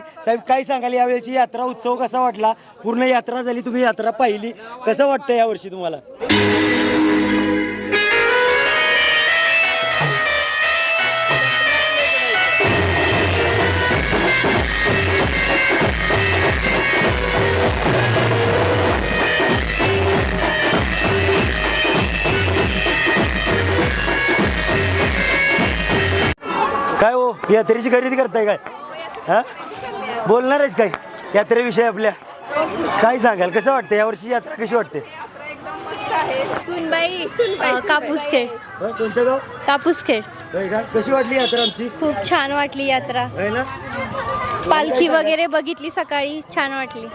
साहेब काय सांगाल? यावेळेची यात्रा उत्सव कसा वाटला? पूर्ण यात्रा झाली तुम्ही यात्रा पाहिली. कसं वाटतं यावर्षी तुम्हाला? काय हो? यात्रेची खरेदी करताय काय? हा बोलणार आहेस काय? यात्रेविषयी आपल्या. काय सांगाल? कसं वाटतं यावर्षी यात्रा कशी वाटते? सुनबाई सुनबाई कापूस खेळ होय, कोणतं गाव? कापूस खेळ होय का? कशी वाटली यात्रा आमची? खूप छान वाटली यात्रा. होय ना? पालखी वगैरे बघितली सकाळी छान वाटली.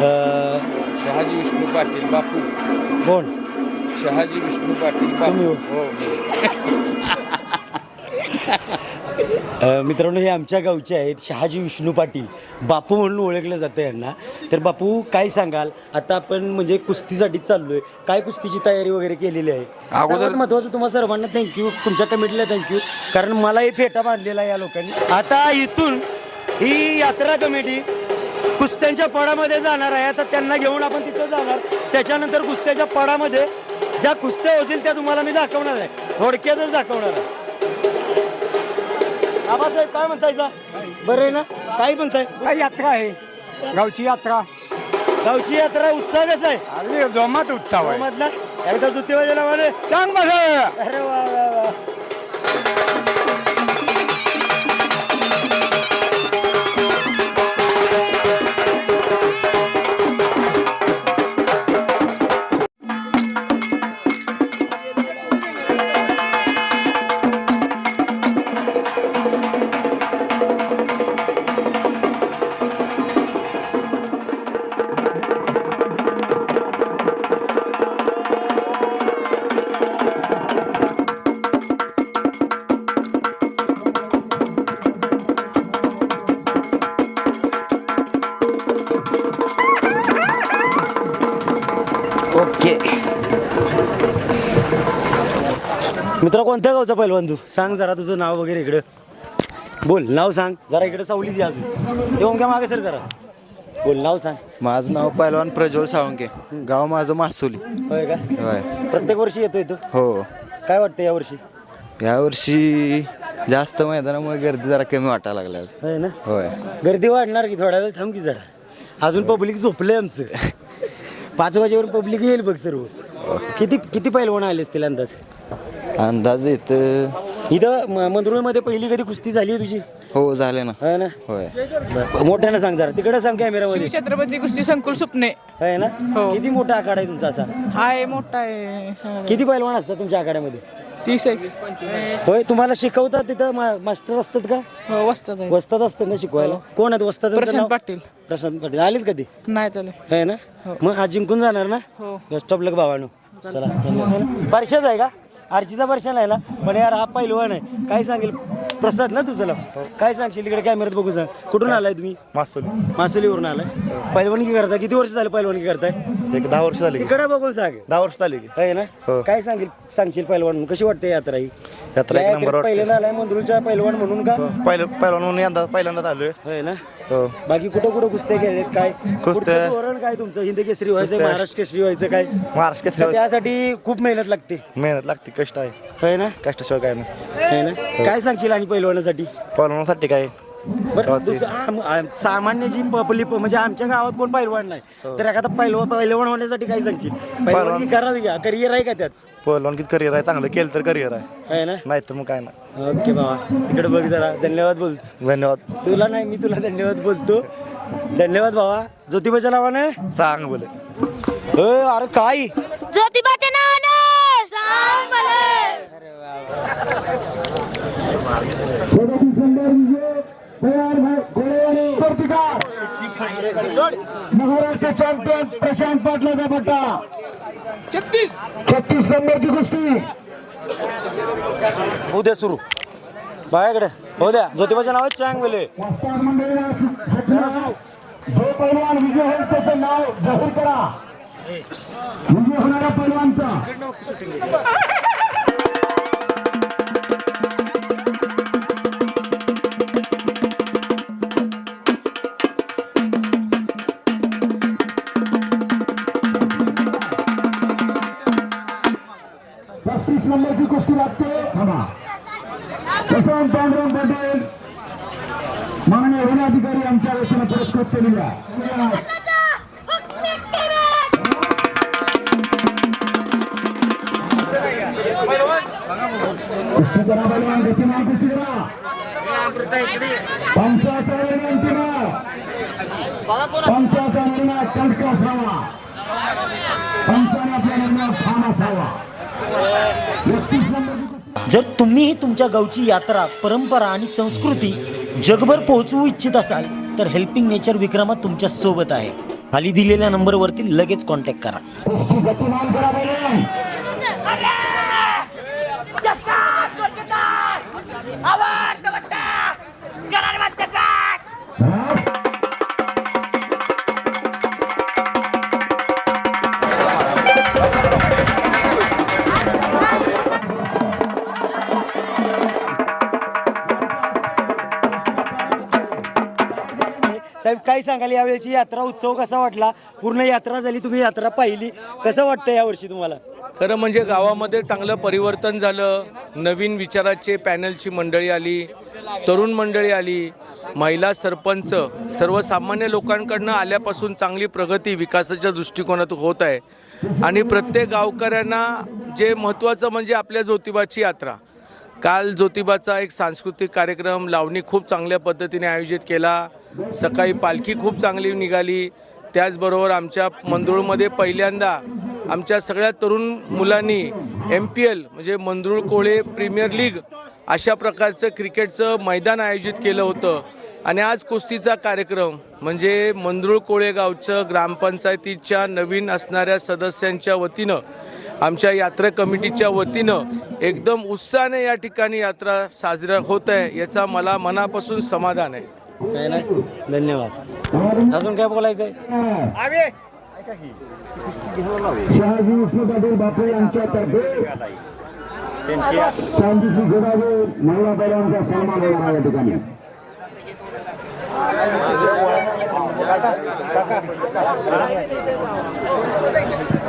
शहाजी विष्णू पाटील बापू. कोण? शहाजी विष्णू पाटील बापू. तुम्ही हो. हो अं, मित्रांनो हे आमच्या गावचे आहेत शहाजी विष्णू पाटील. बापू म्हणून ओळखलं जातं यांना. तर बापू काय सांगाल? आता आपण म्हणजे कुस्तीसाठी चाललोय. काय कुस्तीची तयारी वगैरे केलेली आहे? अगोदर- सर्वात महत्वाचं तुम्हाला सर्वांना थँक्यू तुमच्या कमिटीला थँक्यू कारण मला हे फेटा बांधलेला आहे या लोकांनी. आता इथून ही यात्रा कमिटी कुस्त्यांच्या पडामध्ये जाणार आहे. आता त्यांना घेऊन आपण तिथं जाणार. त्याच्यानंतर कुस्त्याच्या पडामध्ये ज्या कुस्त्या होतील त्या तुम्हाला मी दाखवणार आहे. थोडक्यातच दाखवणार आहे. आबासाहेब काय म्हणतायचा बरं आहे ना? काय म्हणताय? काय यात्रा आहे? गावची यात्रा. गावची यात्रा उत्साह कसा आहे? अरे जोमात उत्सव आहे. मधला एकदा सुट्टी वाजे नावाने सांग अरे वा. मित्र कोणत्या गावचा पैलवान तू? सांग जरा तुझं नाव वगैरे इकडं. बोल नाव सांग. जरा इकडे सावली दे अजून. येऊन घ्या मागे सर जरा. बोल नाव सांग. माझं नाव पहिलवान प्रज्वल साळुंके. गाव माझं मासुली. होय का? होय. प्रत्येक वर्षी येतोय तू? हो. काय वाटतं या वर्षी? यावर्षी जास्त मैदानामुळे गर्दी जरा कमी वाटायला लागल्या आज. होय ना? होय. गर्दी वाढणार की थोडा वेळ थांब की जरा. अजून पब्लिक झोपलंय आमचं. पाच वाजेवर पब्लिक येईल बघ सर्व. किती किती पैलवान आले असतील अंदाज? अंदाज येत इथं म- मंदरुळमध्ये पहिली कधी कुस्ती झाली आहे तुझी? हो झाले ना. है ना? होय. बरं. मोठ्यानं सांग जरा. तिकडे सांग कॅमेरामध्ये छत्रपती कुस्ती संकुल सुपणे. आहे ना? हो. किती मोठा आखाडा आहे तुमचा असा? हाय मोठा आहे. सांगा. किती पैलवान असतात तुमच्या आखाड्यामध्ये? तीस एक. होय तुम्हाला शिकवतात तिथं मा- मास्टर असतात का? हो वस्तात आहे वस्तात असतात ना शिकवायला? कोण आहेत वस्तात? प्रशांत पाटील. प्रशांत पाटील. आलेत कधी? नाही त्याला आहे ना? मग आज जिंकून जाणार ना? हो. बेस्ट ऑफ लक भावानो. चला. परशाच आहे का? आरचीचा नाही ना? पण यार हा पहिलवान आहे. काय सांगेल? प्रसाद ना तुझं काय सांगशील? इकडे कॅमेऱ्यात बघू सांग कुठून आलाय तुम्ही? मासुली. मासुलीवरून आलाय. पहिलवानकी करताय. किती वर्ष झाले पहिलवानकी करताय? एक दहा वर्ष झाली की. इकडे बघून सांग. दहा वर्ष झाली की. आहे ना? हो. काय सांगेल? सांगशील पहिलवान म्हणून कशी वाटते यात्रा ही? यात्रा एक नंबर वाटते. पहिल्यांदा आलाय मंदुरच्या पहिलवान म्हणून का? पहिलं पहिलं म्हणून यंदा पहिल्यांदाच आलोय. होय ना? हो बाकी कुठं कुठं कुस्त्या केलेत काय? कुस्त्या- पुढचं धोरण काय तुमचं? हिंदी केसरी व्हायचं कुस्त्या- महाराष्ट्र केसरी व्हायचं काय? महाराष्ट्र तर केसरी त्यासाठी खूप मेहनत लागते. मेहनत लागते कष्ट आहे. होय ना? कष्टाशिवाय काय नाही. ना? काय सांगशील आणि पहिलवानासाठी पहिलवानासाठी काय? बरं होते. दुसरं आम- आम- सामान्य जी पब्लिक म्हणजे आमच्या गावात कोण पैलवान नाही. तर एखादा पैलवान पैलवान होण्यासाठी काय सांगशील? पैलवान करावी का? करिअर आहे का त्यात? पहिलवान किती करिअर आहे चांगलं केलं तर करिअर आहे. आहे ना? नाही तर मग काय नाही. ओके बाबा इकडे बघ जरा धन्यवाद बोल. धन्यवाद. तुला नाही मी तुला धन्यवाद बोलतो. धन्यवाद बाबा. ज्योतिबाच्या नावाने? सांग बोले. हो अरे काय? ज्योतिबाच्या नावानं! सांग मला महाराष्ट्र चॅम्पियन प्रशांत पाटलाचा पट्टा. छत्तीस. छत्तीस नंबरची कुस्ती. उद्या सुरू. बायाकडे हो द्या. ज्योतिबाच्या नावात चांग सूचना. जो पैलवान विजय होईल त्याचं नाव जाहीर करा. विजय होणाऱ्या पैलवानचा पस्तीस नंबरची कुस्ती लागते प्रशांत पांडुरंग पटेल माननीय वनाधिकारी आमच्या वतीनं पुरस्कृत केलेल्या. कुस्ती करा बलवान गतिमान कुस्ती करा पंचाचा जर तुम्हीही तुमच्या गावची यात्रा परंपरा आणि संस्कृती जगभर पोहोचवू इच्छित असाल तर हेल्पिंग नेचर विक्रमात तुमच्यासोबत आहे. खाली दिलेल्या नंबरवरती लगेच कॉन्टॅक्ट करा. काय सांगाल यावेळेची यात्रा उत्सव कसा वाटला? पूर्ण यात्रा झाली तुम्ही यात्रा पाहिली. कसं वाटतं यावर्षी तुम्हाला? खरं म्हणजे गावामध्ये चांगलं परिवर्तन झालं. नवीन विचाराचे पॅनलची मंडळी आली तरुण मंडळी आली महिला सरपंच सर्वसामान्य लोकांकडनं आल्यापासून चांगली प्रगती विकासाच्या दृष्टिकोनातून होत आहे. आणि प्रत्येक गावकऱ्यांना जे महत्त्वाचं म्हणजे आपल्या ज्योतिबाची यात्रा काल ज्योतिबाचा एक सांस्कृतिक कार्यक्रम लावणी खूप चांगल्या पद्धतीने आयोजित केला. सकाळी पालखी खूप चांगली निघाली. त्याचबरोबर आमच्या मंदुळमध्ये पहिल्यांदा आमच्या सगळ्या तरुण मुलांनी एम पी एल म्हणजे मंदुळ कोळे प्रीमियर लीग अशा प्रकारचं क्रिकेटचं मैदान आयोजित केलं होतं. आणि आज कुस्तीचा कार्यक्रम म्हणजे मंदुळ कोळेगावचं ग्रामपंचायतीच्या नवीन असणाऱ्या सदस्यांच्या वतीनं आमच्या यात्रा कमिटीच्या वतीनं एकदम उत्साहाने या ठिकाणी यात्रा साजरा होत आहे याचा मला मनापासून समाधान आहे. काय नाही. धन्यवाद. अजून काय बोलायचं आहे शहाजी विष्णू पाटील बापू यांच्यातर्फे चांदीची गोदावरी महिला बैलांचा सन्मान होणार आहे या ठिकाणी.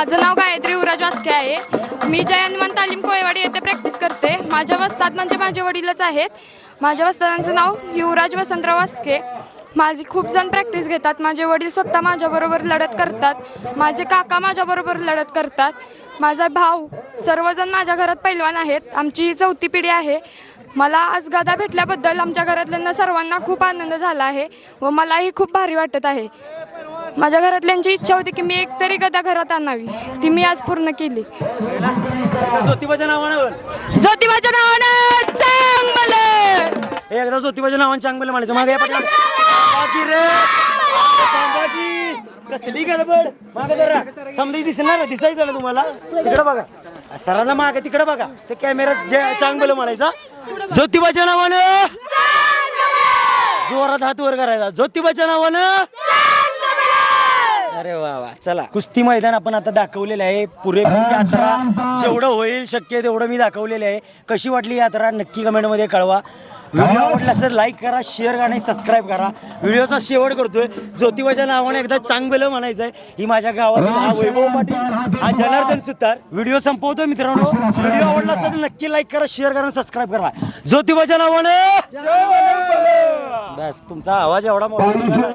माझं नाव गायत्री युवराज वास्के आहे. मी जय हनुमान तालीम कोळेवाडी येथे प्रॅक्टिस करते. माझ्या वस्तात म्हणजे माझे वडीलच आहेत. माझ्या वस्तादांचं नाव युवराज वसंतराव वास्के. माझी खूप जण प्रॅक्टिस घेतात. माझे वडील स्वतः माझ्याबरोबर लढत करतात. माझे काका माझ्याबरोबर लढत करतात. माझा भाऊ सर्वजण माझ्या घरात पैलवान आहेत. आमची चौथी पिढी आहे. मला आज गदा भेटल्याबद्दल आमच्या घरातल्यांना सर्वांना खूप आनंद झाला आहे व मलाही खूप भारी वाटत आहे. माझ्या घरातल्यांची इच्छा होती की मी एक तरी गदा घरात आणावी. ती मी आज पूर्ण केली. ज्योतिबाच्या नावानं. ज्योतिबाच्या नावानं सांग मला एकदा ज्योतिबाच्या नावानं चांगलं म्हणायचं. मागे या पाटला. बाकी रे. बाकी. कसली गडबड? मागे जरा. समजा दिसणार दिसायचं ना तुम्हाला. तिकडे बघा. सरांना मागे तिकडे बघा. ते कॅमेऱ्यात जे चांगलं म्हणायचं. ज्योतिबाच्या नावानं. जोरात हात वर करायचा. ज्योतिबाच्या नावानं. अरे वा वा. चला. कुस्ती मैदान आपण आता दाखवलेलं आहे. पुरेपूर यात्रा जेवढं होईल शक्य तेवढं मी दाखवलेलं आहे. कशी वाटली यात्रा? नक्की कमेंटमध्ये कळवा. व्हिडिओ आवडला तर लाईक करा शेअर करा आणि सबस्क्राईब करा. व्हिडिओचा शेवट करतोय. ज्योतिबाच्या नावाने एकदा चांगलं म्हणायचं आहे ही माझ्या गावात हा वैभव पाटील हा जनार्दन सुतार. व्हिडिओ संपवतोय मित्रांनो. व्हिडिओ आवडला असेल तर नक्की लाईक करा शेअर करा आणि सबस्क्राईब करा. ज्योतिबाच्या नावाने बस तुमचा आवाज एवढा मोठा